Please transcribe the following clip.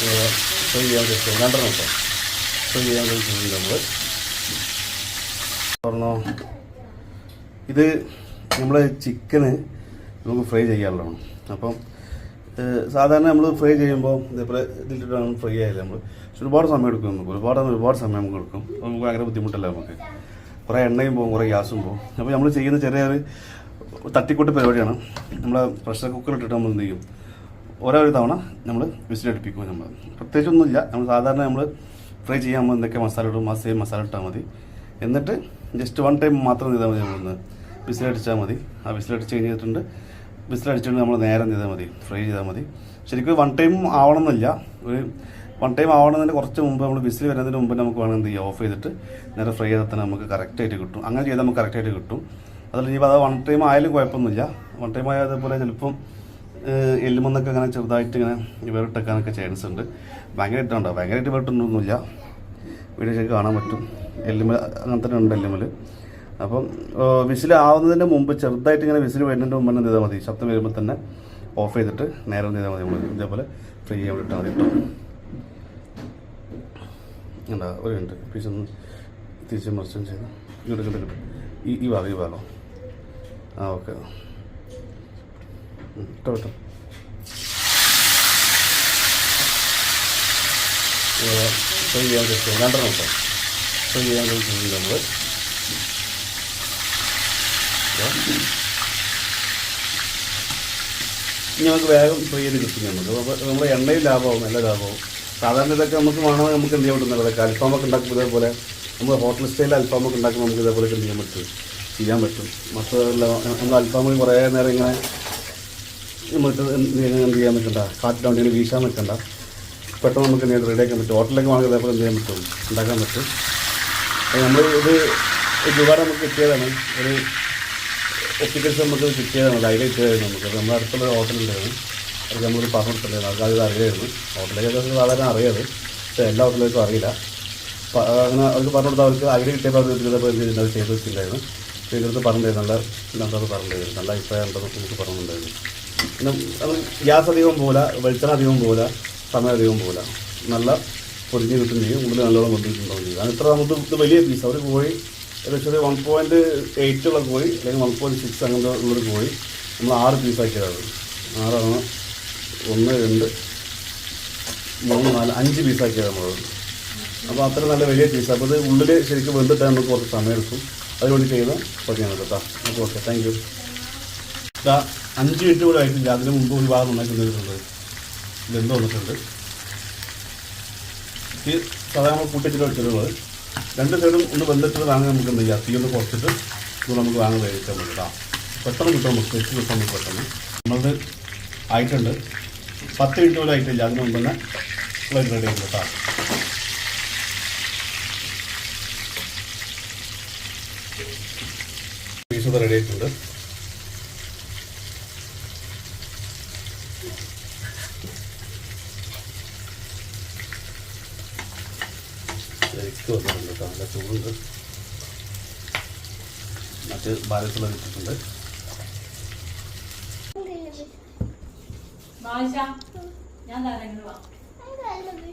Fry ചെയ്യാൻ വെച്ചു രണ്ടെണ്ണം കേട്ടോ ഫ്രൈ ചെയ്യാൻ വെച്ചിട്ടുണ്ട് നമ്മൾ പറഞ്ഞോ ഇത് നമ്മൾ ചിക്കന് നമുക്ക് ഫ്രൈ ചെയ്യാനുള്ളതാണ് അപ്പം സാധാരണ നമ്മൾ ഫ്രൈ ചെയ്യുമ്പോൾ ഇതേപോലെ ഇതിലിട്ടാണ് ഫ്രൈ ആയില്ല നമ്മൾ പക്ഷെ ഒരുപാട് സമയം എടുക്കും നമുക്ക്. ഒരുപാട് ഒരുപാട് സമയം നമുക്ക് എടുക്കും. നമുക്ക് ഭയങ്കര ബുദ്ധിമുട്ടല്ല നമുക്ക്. കുറേ എണ്ണയും പോകും കുറേ ഗ്യാസും പോകും. അപ്പോൾ നമ്മൾ ചെയ്യുന്ന ചെറിയൊരു തട്ടിക്കൂട്ട് പരിപാടിയാണ്. നമ്മൾ പ്രഷർ കുക്കറിലിട്ടിട്ട് നമ്മൾ എന്ത് ചെയ്യും? ഓരോ തവണ നമ്മൾ വിസിലടുപ്പിക്കും നമ്മൾ പ്രത്യേകിച്ചൊന്നുമില്ല. നമ്മൾ സാധാരണ നമ്മൾ ഫ്രൈ ചെയ്യാൻ എന്തൊക്കെ മസാല ഇടും ആ സെയിം മസാല ഇട്ടാൽ മതി. എന്നിട്ട് ജസ്റ്റ് വൺ ടൈം മാത്രം ചെയ്താൽ മതി നമ്മളൊന്ന്. വിസിലടിച്ചാൽ മതി. ആ വിസിലടിച്ച് കഴിഞ്ഞിട്ടുണ്ട്. വിസിലടിച്ചുകൊണ്ട് നമ്മൾ നേരം ചെയ്താൽ മതി. ഫ്രൈ ചെയ്താൽ മതി. ശരിക്കും വൺ ടൈം ആവണമെന്നില്ല ഒരു വൺ ടൈം ആവണമെന്നതിന് കുറച്ച് മുമ്പ് നമ്മൾ വിസിൽ വരുന്നതിന് മുമ്പ് നമുക്ക് വേണം എന്ത് ചെയ്യുക ഓഫ് ചെയ്തിട്ട് നേരെ ഫ്രൈ ചെയ്താൽ തന്നെ നമുക്ക് കറക്റ്റായിട്ട് കിട്ടും. അങ്ങനെ ചെയ്താൽ നമുക്ക് കറക്റ്റായിട്ട് കിട്ടും. അതല്ല ഇനിയിപ്പോൾ അത് വൺ ടൈം ആയാലും കുഴപ്പമൊന്നുമില്ല. വൺ ടൈം ആയാൽ അതേപോലെ ചിലപ്പം എല്ലുമെന്നൊക്കെ അങ്ങനെ ചെറുതായിട്ട് ഇങ്ങനെ വേറിട്ടെക്കാനൊക്കെ ചാൻസ് ഉണ്ട്. ഭയങ്കരമായിട്ട് ഉണ്ടോ ഭയങ്കരമായിട്ട് വേറിട്ടൊന്നുമില്ല. വീഡിയോ ശരിക്കും കാണാൻ പറ്റും. എല്ലുമൽ അങ്ങനെ തന്നെ ഉണ്ട് എല്ലുമൽ. അപ്പം വിസിൽ ആവുന്നതിന് മുമ്പ് ചെറുതായിട്ട് ഇങ്ങനെ വിസിൽ വരുന്നതിന് മുമ്പ് തന്നെ ചെയ്താൽ മതി. ശബ്ദം വരുമ്പോൾ തന്നെ ഓഫ് ചെയ്തിട്ട് നേരെ ചെയ്താൽ മതി നമ്മൾ ഇതേപോലെ ഫ്രീ ചെയ്യാൻ ഇട്ടാൽ മതി കേട്ടോ എന്താ ഒരു മിനിറ്റ് പീസ് ഒന്ന് തിരിച്ച് മറിച്ചും ചെയ്ത് ഇങ്ങോട്ട് ഇങ്ങോട്ട് ഈ ഈ ഭാഗം ഈ ഭാഗം. ആ ഓക്കെ ഇട്ടോ ഇട്ടോ ഫ്രൈ ചെയ്യാൻ വെച്ചു രണ്ടെണ്ണം കേട്ടോ ഫ്രൈ ചെയ്യാൻ വെച്ചിട്ടുണ്ട് നമ്മൾ നമുക്ക് വേഗം ഫ്രൈ ചെയ്ത് കിട്ടും നമുക്ക് നമ്മൾ എണ്ണയും ലാഭമാവും നല്ല ലാഭമാവും. സാധാരണ ഇതൊക്കെ നമുക്ക് വേണമെങ്കിൽ നമുക്ക് എന്ത് ചെയ്യാൻ പറ്റും ഇതൊക്കെ അൽഫാമൊക്കെ ഉണ്ടാക്കുമ്പോൾ ഇതേപോലെ നമ്മൾ ഹോട്ടൽ സ്റ്റൈലിൽ അൽഫാമൊക്കെ ഉണ്ടാക്കുമ്പോൾ നമുക്ക് ഇതേപോലെ എന്ത് ചെയ്യാൻ പറ്റും? ചെയ്യാൻ പറ്റും. മറ്റുള്ള നമ്മൾ അൽഫാമിൽ കുറേ നേരം ഇങ്ങനെ നമുക്ക് എന്ത് ചെയ്യാൻ പറ്റണ്ട? കാറ്റിലാണ്ട് ഇങ്ങനെ വീശാൻ പറ്റണ്ട. പെട്ടെന്ന് നമുക്ക് നേരിട്ട് റെഡി റെഡിയാക്കാൻ പറ്റും. ഹോട്ടലിലേക്ക് വാങ്ങുന്നത് അപ്പോൾ എന്ത് ചെയ്യാൻ പറ്റും? ഉണ്ടാക്കാൻ പറ്റും. അപ്പോൾ നമ്മൾ ഇത് ഒരുപാട് നമുക്ക് കിട്ടിയതാണ്. ഒരു ഒപ്പിക്കൽസ് നമുക്ക് കിട്ടിയതാണ്. ലൈവ് കിട്ടിയതായിരുന്നു നമുക്ക്. അത് നമ്മുടെ അടുത്തുള്ള ഹോട്ടലുണ്ടായിരുന്നു. അത് നമ്മൾ കൊടുത്തിട്ടുണ്ടായിരുന്നു ആൾക്കാർ ഇത് അറിയായിരുന്നു. ഹോട്ടലിലേക്ക് സാധാരണ അറിയാത്. പക്ഷേ എല്ലാ ഹോട്ടലിലേക്കും അറിയില്ല. അങ്ങനെ അവർക്ക് പറഞ്ഞു കൊടുത്താൽ അവർക്ക് ഐഡിയ കിട്ടിയപ്പോൾ അവർ എന്ത് ചെയ്യുന്നത് ചെയ്ത് വെച്ചിട്ടുണ്ടായിരുന്നു. ചെയ്തെടുത്ത് പറഞ്ഞിട്ടുണ്ടായിരുന്നു. നല്ല നല്ലത് പറഞ്ഞിട്ടുണ്ടായിരുന്നു. നല്ല അഭിപ്രായം ഉണ്ടെന്ന് നമുക്ക് പറഞ്ഞിട്ടുണ്ടായിരുന്നു. ഗ്യാസ് അധികം പോകില്ല വെളിച്ചെണ്ണ അധികം പോകില്ല സമയം അധികം പോകില്ല. നല്ല പൊരിഞ്ഞ് കിട്ടും ചെയ്യും ഉള്ളിൽ നല്ലോണം കൊണ്ടിട്ടുണ്ടാവും ചെയ്യും. കാരണം ഇത്ര നമുക്ക് ഇത് വലിയ പീസ് അവർ കോഴി ഏകദേശം വൺ പോയിന്റ് എയ്റ്റ് ഉള്ള കോഴി അല്ലെങ്കിൽ വൺ പോയിന്റ് സിക്സ് അങ്ങനത്തെ ഉള്ളൊരു കോഴി നമ്മൾ ആറ് പീസാക്കിയതാണ് ആറാണ്. ഒന്ന് രണ്ട് മൂന്ന് നാല് അഞ്ച് പീസാക്കിയത് നമ്മളത് അപ്പോൾ അത്ര നല്ല വലിയ പീസ് അപ്പോൾ ഇത് ഉള്ളിൽ ശരിക്കും വെന്തിട്ടാൽ നമുക്ക് കുറച്ച് സമയം എടുക്കും. അതുകൊണ്ട് ചെയ്ത് പറഞ്ഞാൽ കേട്ടോ. അപ്പോൾ ഓക്കെ താങ്ക് ഇതാ അഞ്ച് മിനിറ്റ് കൂടെ ആയിട്ടില്ല. അതിന് മുമ്പ് ഒരു ഭാഗം നന്നായി തന്നിട്ടുണ്ട് ഇതെന്തോ വന്നിട്ടുണ്ട്? ഈ സാധാരണ നമ്മൾ കൂട്ടിച്ചിട്ട് വെച്ചിട്ടുള്ളത്. രണ്ട് സൈഡും ഒന്ന് വാങ്ങാൻ നമുക്ക് എന്ത് ചെയ്യാം? തീ ഒന്ന് കുറച്ചിട്ട് ഇത് നമുക്ക് വാങ്ങാൻ വേവിച്ചാൽ മതി കേട്ടോ. പെട്ടെന്ന് കിട്ടും നമുക്ക്. വെച്ച് കിട്ടാൻ നമുക്ക് പെട്ടെന്ന്. നമ്മളത് ആയിട്ടുണ്ട്. പത്ത് മിനിറ്റ് പോലും ആയിട്ടില്ല. അതിന് മുമ്പ് തന്നെ റെഡി ആയിട്ടുണ്ട് കേട്ടോ. പീസ് റെഡി ആയിട്ടുണ്ട്. ശരിക്കും വന്നിട്ടുണ്ട് കേട്ടോ നല്ല ചൂടുണ്ട് മറ്റ് ബാലൻസുള്ള വിട്ടിട്ടുണ്ട് ഞാൻ തരാം